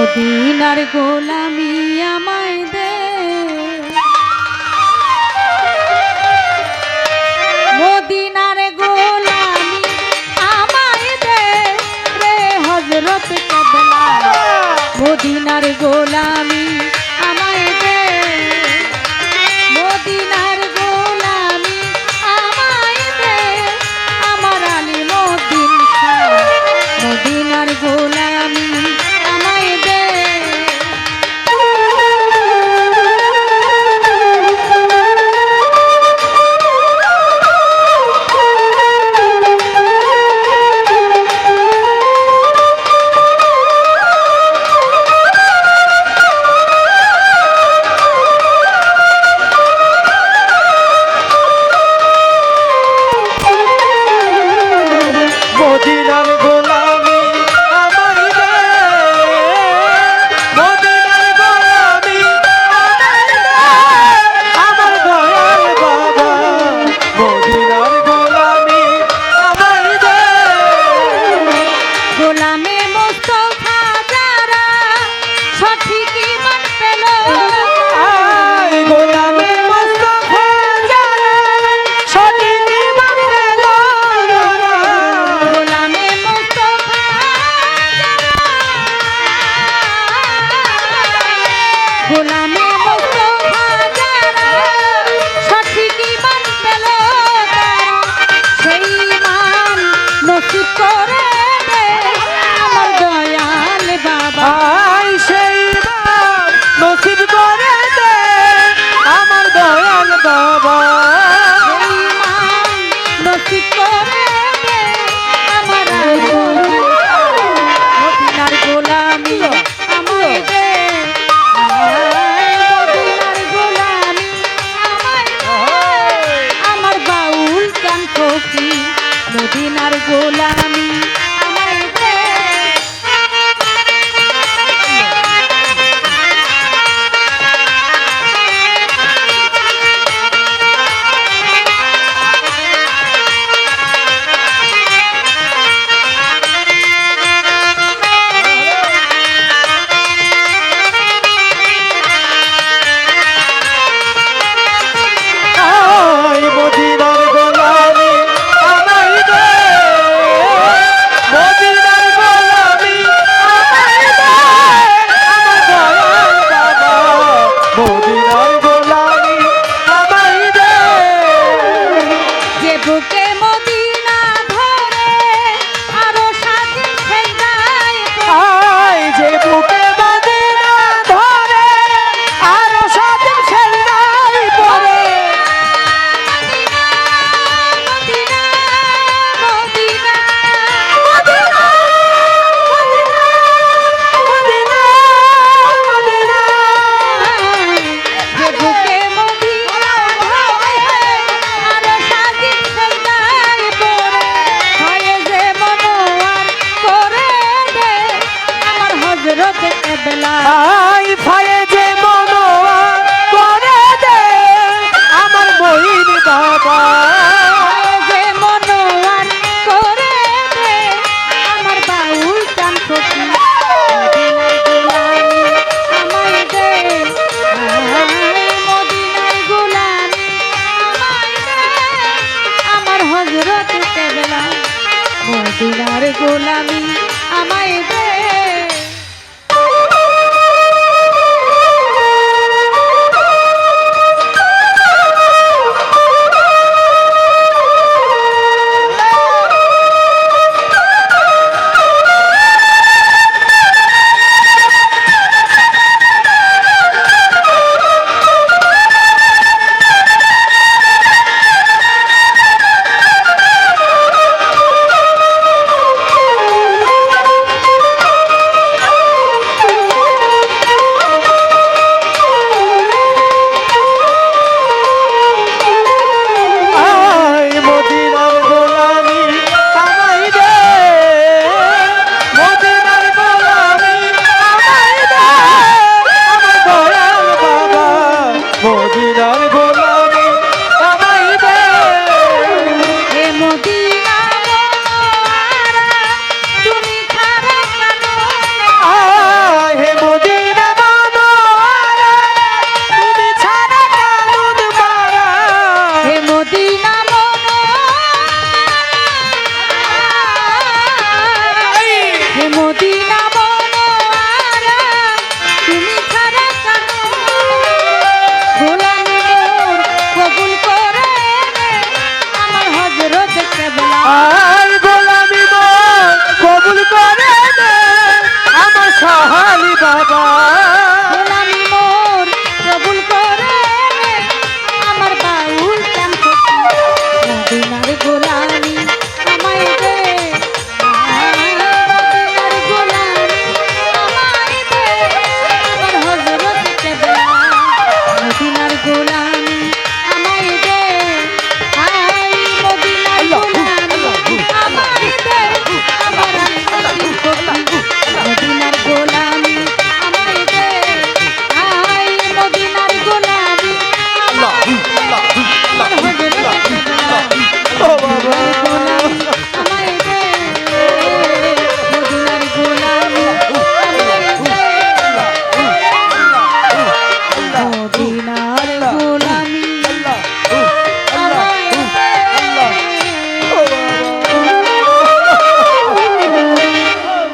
মদিনার গোলামি আমায় দে। মদিনার গোলামি আমায় দে। রে হজরত কবলা। মদিনার গোলামি Baba. গোলামি